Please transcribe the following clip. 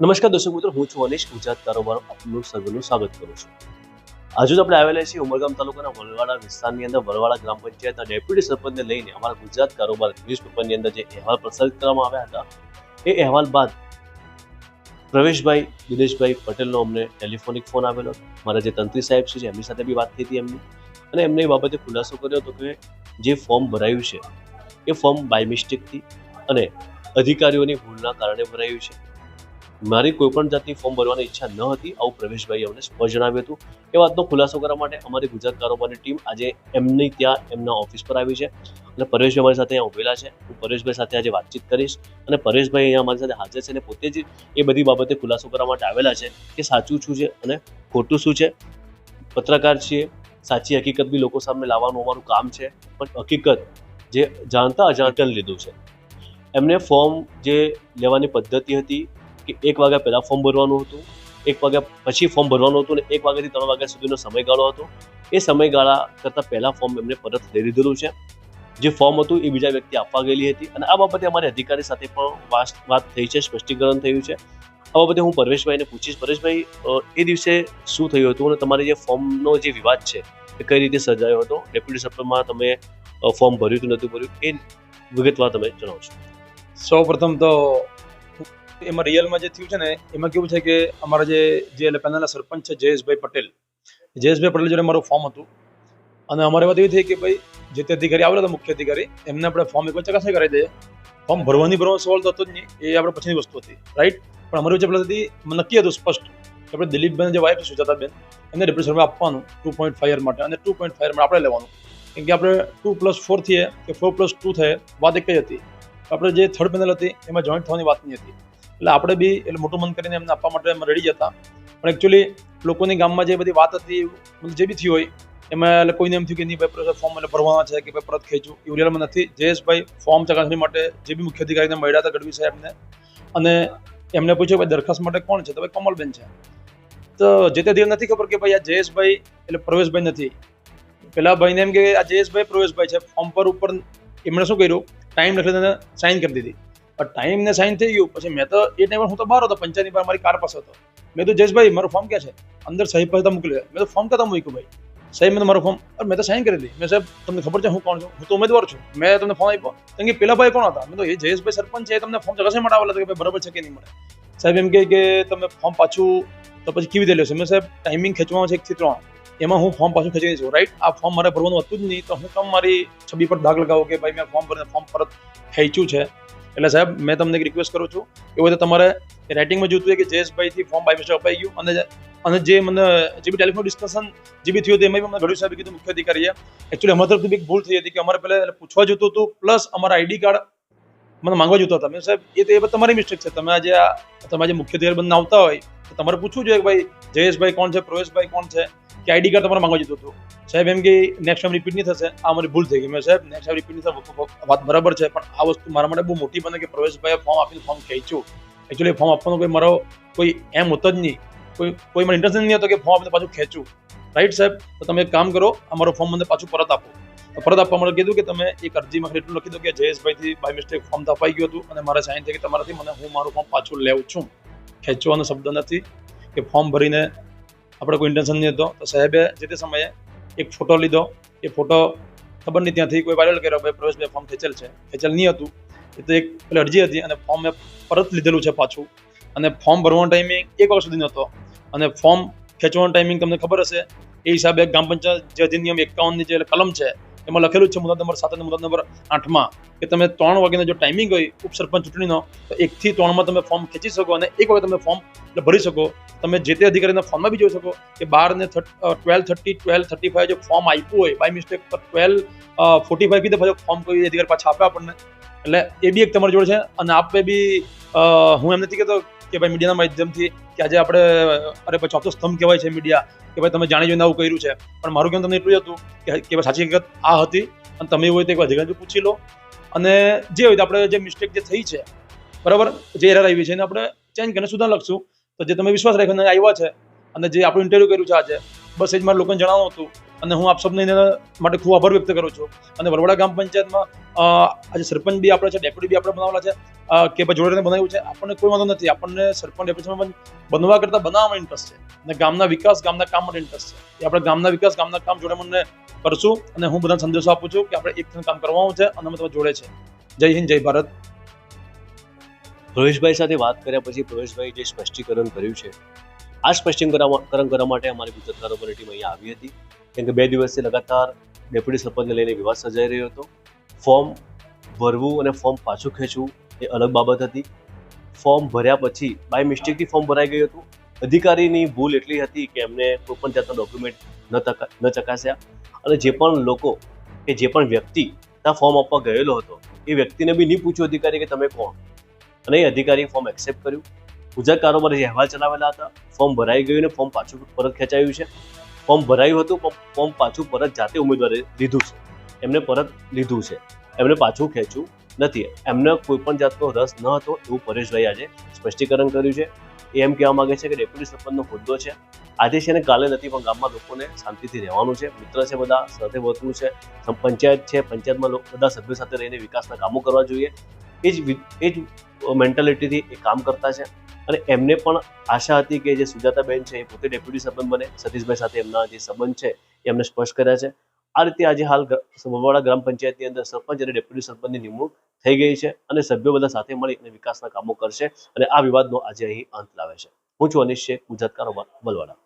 નમસ્કાર દર્શક મિત્રો, હું છું અનિશ. ગુજરાત કારોબાર આપનું સર્વેનું સ્વાગત કરું છું. આજે જ આપણે આવેલા છીએ ઉમરગામ તાલુકાના વલવાડા વિસ્તારની અંદર. વલવાડા ગ્રામ પંચાયતના ડેપ્યુટી સરપંચને લઈને અમારા ગુજરાત કારોબાર ન્યૂઝપેપરની અંદર જે અહેવાલ પ્રસારિત કરવામાં આવ્યા હતા, એ અહેવાલ બાદ પ્રવેશભાઈ દિનેશભાઈ પટેલનો અમને ટેલિફોનિક ફોન આવેલો. મારા જે તંત્રી સાહેબ છે, એમની સાથે બી વાત થઈ હતી એમની. અને એમને એ બાબતે ખુલાસો કર્યો હતો કે જે ફોર્મ ભરાયું છે, એ ફોર્મ બાય મિસ્ટેકથી અને અધિકારીઓની ભૂલના કારણે ભરાયું છે. મારી કોઈ પણ જાતની ફોર્મ ભરવાની ઈચ્છા ન હતી. આવું પ્રવેશભાઈ અમને સ્પષ્ટ જણાવ્યું હતું એ વાતનો ખુલાસો કરવા માટે અમારી ગુજરાત કારોબારની ટીમ આજે એમની ત્યાં એમના ઓફિસ પર આવી છે. અને પરેશભાઈ અમારી સાથે અહીંયા ઉભેલા છે. હું પરેશભાઈ સાથે આજે વાતચીત કરીશ. અને પરેશભાઈ અહીંયા અમારી સાથે હાજર છે અને પોતે જ એ બધી બાબતે ખુલાસો કરવા માટે આવેલા છે કે સાચું શું છે અને ખોટું શું છે. પત્રકાર છીએ. સાચી હકીકત બી લોકો સામે લાવવાનું અમારું કામ છે. પણ હકીકત જે જાણતા અજાણતા લીધું છે. એમને ફોર્મ જે લેવાની પદ્ધતિ હતી કે એક વાગ્યા પહેલાં ફોર્મ ભરવાનું હતું, એક વાગ્યા પછી ફોર્મ ભરવાનું હતું અને એક વાગ્યાથી ત્રણ વાગ્યા સુધીનો સમયગાળો હતો. એ સમયગાળા કરતાં પહેલાં ફોર્મ એમને પરત લઈ લીધેલું છે. જે ફોર્મ હતું એ બીજા વ્યક્તિ આપવા ગયેલી હતી અને આ બાબતે અમારી અધિકારી સાથે પણ વાત થઈ છે, સ્પષ્ટીકરણ થયું છે. આ બાબતે હું પરેશભાઈને પૂછીશ. પરેશભાઈ એ દિવસે શું થયું હતું અને તમારે જે ફોર્મનો જે વિવાદ છે એ કઈ રીતે સર્જાયો હતો? ડેપ્યુટી સરપંચમાં તમે ફોર્મ ભર્યું હતું નહોતું ભર્યું? એ વિગતવાર તમે જણાવશો. સૌ પ્રથમ તો એમાં રિયલમાં જે થયું છે ને, એમાં કેવું છે કે અમારા જે જે પહેલાના સરપંચ છે જયેશભાઈ પટેલ. જયેશભાઈ પટેલ જોડે મારું ફોર્મ હતું. અને અમારે વાત એવી થઈ કે ભાઈ, જે તે અધિકારી આવેલા હતા, મુખ્ય અધિકારી, એમને આપણે ફોર્મ એકવાર ચકાસણી કરાવી દઈએ. ફોર્મ ભરવાની ભરવાનો સવાલ તો હતો જ નહીં. એ આપણે પછીની વસ્તુ હતી. રાઈટ પણ અમારી વચ્ચે હતી નક્કી હતું સ્પષ્ટ કે આપણે દિલીપબેન જે વાઇફ છે, સુજાતાબેન એમને રિપ્રેઝન્ટ આપવાનું ટુ પોઈન્ટ ફાઈવ માટે અને ટુ પોઈન્ટ ફાઈવ આપણે લેવાનું. કેમ કે આપણે ટુ પ્લસ ફોર થઈએ કે ફોર પ્લસ ટુ થાય, વાત એક જ હતી. આપણે જે થર્ડ પેનલ હતી, એમાં જોઈન્ટ થવાની વાત નહીં હતી. એટલે આપણે બી એટલે મોટું મન કરીને એમને આપવા માટે અમે રેડી જતા પણ એકચ્યુઅલી લોકોની ગામમાં જે બધી વાત હતી જે બી થઈ હોય, એમાં એટલે કોઈને એમ થયું કે નહીં ભાઈ ફોર્મ એટલે ભરવાના છે કે ભાઈ પરત ખેંચું એવું રિયલમાં નથી. જયેશભાઈ ફોર્મ ચકાસણી માટે જે બી મુખ્ય અધિકારીને મળ્યા હતા ગઢવી સાહેબને. અને એમને પૂછ્યું ભાઈ દરખાસ્ત માટે કોણ છે? તો ભાઈ કમલબેન છે. તો જે તે દિવસ નથી ખબર કે ભાઈ આ જયેશભાઈ એટલે પ્રવેશભાઈ નથી. પેલા ભાઈને એમ કે આ જયેશભાઈ પ્રવેશભાઈ છે. ફોર્મ પર ઉપર એમણે શું કર્યું? ટાઈમ લખીને સાઇન કરી દીધી. પણ ટાઈમ ને સાઇન થઈ ગયું. પછી મેં તો એ ટાઈમે હું તો બહાર હતો, પંચાયતની બહાર મારી કાર પાસે હતો. મેં તો જયેશભાઈ, મારું ફોર્મ ક્યાં છે? અંદર સાહેબ પાસે મોકલી મેં તો ફોર્મ ક્યાં મૂક્યું ભાઈ? સાહેબ, મેં મારું ફોર્મ મેં તો સાઇન કરી દીધી. મેં સાહેબ, તમને ખબર છે હું કોણ છું? હું તો ઉમેદવાર છું. મેં તમને ફોર્મ આપ્યો. કેમ કે, પેલા ભાઈ કોણ હતા? મેં તો એ જયેશભાઈ સરપંચ છે તમને ફોર્મ ચકાસણી માટે આવેલા કે, ભાઈ, બરાબર છે કે નહીં મળે? સાહેબ એમ કહે કે, તમે ફોર્મ પાછું તો પછી કેવી રીતે લેશો? મેં સાહેબ ટાઈમિંગ ખેંચવામાં છે એકથી ત્રણ. એમાં હું ફોર્મ પાછું ખેંચી છું રાઈટ આ ફોર્મ મારે ભરવાનું હતું જ નહીં. તો હું કેમ મારી છબી પર દાગ લગાવો કે, ભાઈ, મેં ફોર્મ ભરીને ફોર્મ પરત ખેંચ્યું છે? એટલે સાહેબ, મેં તમને એક રિક્વેસ્ટ કરું છું. એવું હોય તો તમારે રાઇટિંગમાં જોતું હોય કે જયેશભાઈથી ફોર્મ બાય મિસ્ટેક અપાઈ ગયું અને અને જે મને, જે બી ટેલિફોન ડિસ્કશન જે બી થયું હતું એમાં મને ગઢવી સાહેબે કીધું મુખ્ય અધિકારીએ એકચ્યુઅલી અમારા તરફથી બી ભૂલ થઈ હતી કે અમારે પહેલાં પૂછવા જોતું હતું પ્લસ અમારા આઈડી કાર્ડ મને માંગવા જોતા હતા. મેં સાહેબ, એ તો એ તમારી મિસ્ટેક છે. તમે આજે આ, તમે આજે મુખ્ય અધિકારી બંને આવતા હોય, તો તમારે પૂછવું જોઈએ કે ભાઈ જયેશભાઈ કોણ છે, પ્રવેશભાઈ કોણ છે? કે આઈડી કાર્ડ તમારે માંગવા જતો હતો. સાહેબ, એમ કે નેક્સ્ટ ટાઈમ રિપીટ નહીં થશે. આ મારી ભૂલ થઈ ગઈ. મેં સાહેબ નેક્સ્ટ ટાઈમ રિપીટ નહીં થશે. વાત બરાબર છે. પણ આ વસ્તુ મારા માટે બહુ મોટી બને કે પ્રવેશભાઈએ ફોર્મ આપીને ફોર્મ ખેંચ્યું. એકચ્યુઅલી ફોર્મ આપવાનો કોઈ મારો કોઈ એમ હોતો જ નહીં. કોઈ કોઈ મને ઇન્ટરેસ્ટ નહીં હતો કે ફોર્મ આપીને પાછું ખેંચું. રાઈટ સાહેબ? તો તમે એક કામ કરો, અમારો ફોર્મ મને પાછું પરત આપો. પરત આપવા માટે કીધું કે તમે એક અરજીમાં એટલું લખી દો કે જયેશભાઈથી બાય મિસ્ટેક ફોર્મ તો ગયું હતું અને મારે સાઇન થઈ કે તમારાથી, મને હું મારું ફોર્મ પાછું લેવું છું. ખેંચવાનો શબ્દ નથી કે ફોર્મ ભરીને આપણે કોઈ ઇન્ટેન્શન નહીં હતો. તો સાહેબે જે તે સમયે એક ફોટો લીધો. એ ફોટો ખબર નહીં ત્યાંથી કોઈ વાયરલ કર્યો. ભાઈ પ્રવેશભાઈ ફોર્મ ખેંચેલ છે. ખેંચેલ નહીં હતું. એ તો એક પેલી અરજી હતી અને ફોર્મ મેં પરત લીધેલું છે પાછું. અને ફોર્મ ભરવાનો ટાઈમિંગ એક વાગ્યા સુધી નહોતો. અને ફોર્મ ખેંચવાનો ટાઈમિંગ તમને ખબર હશે? એ હિસાબે ગ્રામ પંચાયત જે અધિનિયમ એકાવનની જે કલમ છે એમાં લખેલું છે મુદ્દા નંબર સાત અને મુદ્દા નંબર આઠમાં કે તમે ત્રણ વાગ્યાનો જો ટાઈમિંગ હોય ઉપસરપંચ ચૂંટણીનો, તો એકથી ત્રણમાં તમે ફોર્મ ખેંચી શકો અને એક વાગે તમે ફોર્મ એટલે ભરી શકો. તમે જે તે અધિકારીના ફોર્મમાં બી જોઈ શકો કે બાર ને twelve thirty twelve thirty five જો ફોર્મ આપ્યું હોય બાય મિસ્ટેક પર ટ્વેલ્વ ફોર્ટી ફાઈવ કીધે ફોર્મ કોઈ અધિકારી પાછા આપે આપણને. એટલે એ બી એક તમારી જોડે છે અને આપે બી હું એમ નથી કહેતો કે ભાઈ મીડિયાના માધ્યમથી કે આજે આપણે, અરે ભાઈ ચોથો સ્તંભ કહેવાય છે મીડિયા કે ભાઈ તમે જાણી જોઈને આવું કર્યું છે. પણ મારું કેમ તમને એટલું જ હતું કે ભાઈ સાચી હકીકત આ હતી અને તમે એવું હોય તો એક વાર અધિકારી પૂછી લો. અને જે હોય તો આપણે જે મિસ્ટેક જે થઈ છે, બરાબર? જે એરર આવી છે એને આપણે ચેન્જ કરીને સુધાર લખશું. તો જે તમે વિશ્વાસ રાખીને આવ્યા છે અને જે આપણું ઇન્ટરવ્યૂ કર્યું છે આજે, બસ એ જ મારે લોકોને જણાવવું હતું. અને હું આપ સૌને એના માટે ખૂબ આભાર વ્યક્ત કરું છું. અને વરવાડા ગ્રામ પંચાયતમાં આજે સરપંચ બી આપણે છે ડેપ્યુટી બી આપણે બનાવેલા છે. કે ભાઈ જોડે બનાવ્યું છે, આપણને કોઈ વાંધો નથી. આપણને સરપંચ ડેપ્યુટી બનવા કરતાં બનાવવામાં ઇન્ટરેસ્ટ છે. અને ગામના વિકાસ, ગામના કામ માટે ઇન્ટરેસ્ટ છે. એ આપણે ગામના વિકાસ, ગામના કામ જોડે મને કરશું અને હું બધા સંદેશો આપું છું કે આપણે એક થઈને કામ કરવાનું છે અને અમે તમે જોડે છે. જય હિન્દ, જય ભારત. પ્રવેશભાઈ સાથે વાત કર્યા પછી પ્રવેશભાઈ જે સ્પષ્ટીકરણ કર્યું છે, આ સ્પષ્ટીકરણ કરવા માટે અમારી ગુજરાત કારોબારી ટીમ અહીંયા આવી હતી. કેમ કે બે દિવસથી લગાતાર ડેપ્યુટી સરપંચને લઈને વિવાદ સર્જાઈ રહ્યો હતો. ફોર્મ ભરવું અને ફોર્મ પાછું ખેંચવું એ અલગ બાબત હતી. ફોર્મ ભર્યા પછી બાય મિસ્ટેકથી ફોર્મ ભરાઈ ગયું હતું. અધિકારીની ભૂલ એટલી હતી કે એમને કોઈ પણ જાતના ડોક્યુમેન્ટ ન ચકાસ્યા. અને જે પણ લોકો કે જે પણ વ્યક્તિ ત્યાં ફોર્મ આપવા ગયેલો હતો, એ વ્યક્તિને બી નહીં પૂછ્યું અધિકારી કે તમે કોણ? અને એ અધિકારીએ ફોર્મ એક્સેપ્ટ કર્યું. ગુજરાત કારોબારી અહેવાલ ચલાવેલા હતા, ફોર્મ ભરાઈ ગયું ને ફોર્મ પાછું પરત ખેંચાયું છે. ફોર્મ ભરાયું હતું, પણ ફોર્મ પાછું પરત જાતે ઉમેદવારે લીધું છે. એમને પરત લીધું છે. એમને પાછું ખેંચ્યું નથી. એમને કોઈ પણ જાતનો રસ ન હતો, એવું પરેશભાઈ આજે સ્પષ્ટીકરણ કર્યું છે. એ એમ કહેવા માંગે છે કે ડેપ્યુટી સરપંચનો હોદ્દો છે. આજે છે ને કાલે નથી, પણ ગામમાં લોકોને શાંતિથી રહેવાનું છે. મિત્ર છે બધા, સાથે વર્તવું છે પંચાયત છે, પંચાયતમાં લોકો બધા સભ્યો સાથે રહીને વિકાસના કામો કરવા જોઈએ. એ જ એ જ મેન્ટાલિટીથી એ કામ કરતા છે. અને એમને પણ આશા હતી કે જે સુજાતાબેન છે એ પોતે ડેપ્યુટી સરપંચ બને, સતીશભાઈ સાથે એમના જે સંબંધ છે એ એમને સ્પષ્ટ કર્યા છે. આ રીતે આજે હાલ વવાડા ગ્રામ પંચાયતની અંદર સરપંચ અને ડેપ્યુટી સરપંચની નિમણૂક થઈ ગઈ છે અને સભ્યો બધા સાથે મળી અને વિકાસના કામો કરશે અને આ વિવાદનો આજે અહીં અંત લાવે છે. હું છું અનિશ શેખ ગુજરાત કારોબાર બલવાડા